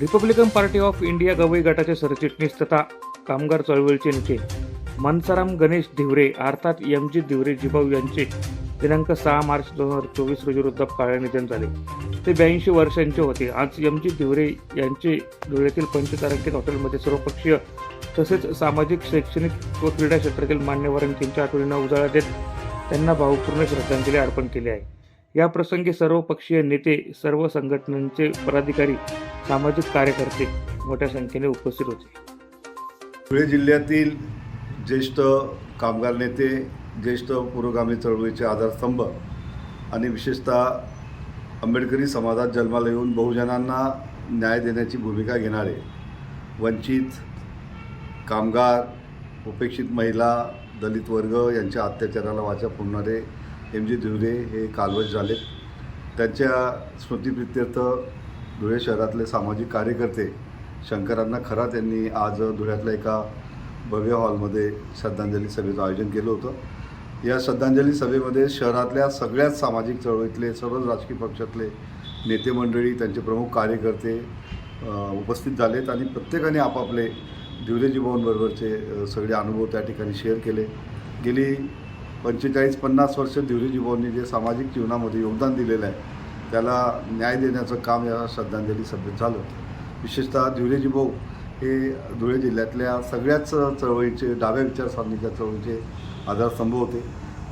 Republican Party of India Gavai गटाचे सरचिटणीस तथा कामगार चळवळीचे नेते मनसाराम गणेश धिवरे अर्थात यमजी जी धिवरे जिभाऊ यांचे दिनांक सहा मार्च दोन हजार चोवीस रोजी वृद्धापकाळी निधन झाले. ते ब्याऐंशी वर्षांचे होते. आज यमजी जी धिवरे यांचे धुळ्यातील पंचतारांकित हॉटेलमध्ये सर्वपक्षीय तसेच सामाजिक शैक्षणिक व क्रीडा क्षेत्रातील मान्यवरांनी त्यांच्या आठवणींना उजाळा देत त्यांना भावपूर्ण श्रद्धांजली अर्पण केली आहे. या प्रसंगी सर्व पक्षीय नेते सर्व संघटनांचे पदाधिकारी सामाजिक कार्यकर्ते मोठ्या संख्येने उपस्थित होते. धुळे जिल्ह्यातील ज्येष्ठ कामगार नेते ज्येष्ठ पुरोगामी चळवळीचे आधारस्तंभ आणि विशेषतः आंबेडकरी समाजात जन्माला येऊन बहुजनांना न्याय देण्याची भूमिका घेणारे वंचित कामगार उपेक्षित महिला दलित वर्ग यांच्या अत्याचाराला वाचा फोडणारे एम जी धुरे हे कालवश झालेत. त्यांच्या स्मृतीप्रित्यर्थ धुळे शहरातले सामाजिक कार्यकर्ते शंकरांना खरात यांनी आज धुळ्यातल्या एका भव्य हॉलमध्ये श्रद्धांजली सभेचं आयोजन केलं होतं. या श्रद्धांजली सभेमध्ये शहरातल्या सगळ्याच सामाजिक चळवळीतले सर्वच राजकीय पक्षातले नेते मंडळी त्यांचे प्रमुख कार्यकर्ते उपस्थित झालेत आणि प्रत्येकाने आपापले धिवरेजी भवनबरोबरचे सगळे अनुभव त्या ठिकाणी शेअर केले. गेली पंचेचाळीस पन्नास वर्ष धिवरेजी भाऊंनी जे सामाजिक जीवनामध्ये योगदान दिलेलं आहे त्याला न्याय देण्याचं काम या श्रद्धांजली सभेत झालं विशेषतः धिवरेजी भाऊ हे धुळे जिल्ह्यातल्या सगळ्याच चळवळीचे डाव्या विचारसरणीच्या चळवळीचे आधारस्तंभ होते.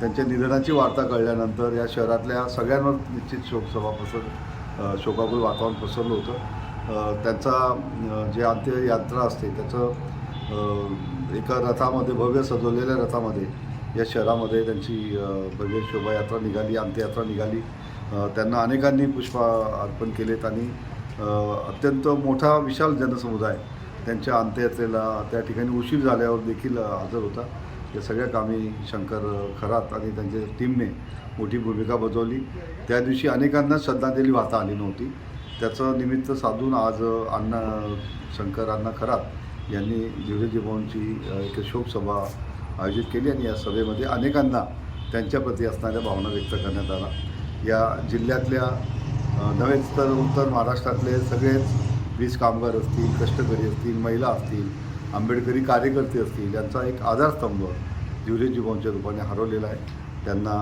त्यांच्या निधनाची वार्ता कळल्यानंतर या शहरातल्या सगळ्यांवर निश्चित शोकसभा पसर शोकाकुल वातावरण पसरलं होतं. त्यांचा जे अंत्ययात्रा असते त्याचं एका रथामध्ये भव्य सजवलेल्या रथामध्ये या शहरामध्ये त्यांची भव्य म्हणजे शोभायात्रा निघाली अंत्ययात्रा निघाली. त्यांना अनेकांनी पुष्पा अर्पण केलेत आणि अत्यंत मोठा विशाल जनसमुदाय त्यांच्या अंत्ययात्रेला त्या ठिकाणी उशीर झाल्यावर देखील हजर होता. या सगळ्या कामी शंकर खरात आणि त्यांच्या टीमने मोठी भूमिका बजावली. त्या दिवशी अनेकांना श्रद्धांजली वाहता आली नव्हती. त्याचं निमित्त साधून आज अण्णा शंकर अण्णा खरात यांनी धिवरेजी भाऊंची एक शोकसभा आयोजित केली आणि या सभेमध्ये अनेकांना त्यांच्याप्रती असणाऱ्या भावना व्यक्त करण्यात आला या जिल्ह्यातल्या नव्हेच तर उत्तर महाराष्ट्रातले सगळेच वीज कामगार असतील कष्टकरी असतील महिला असतील आंबेडकरी कार्यकर्ते असतील यांचा एक आधारस्तंभ धिवरेजी भाऊंच्या रूपाने हरवलेला आहे. त्यांना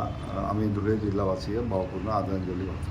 आम्ही धुळे जिल्हावासीय भावपूर्ण आदरांजली वाहतो.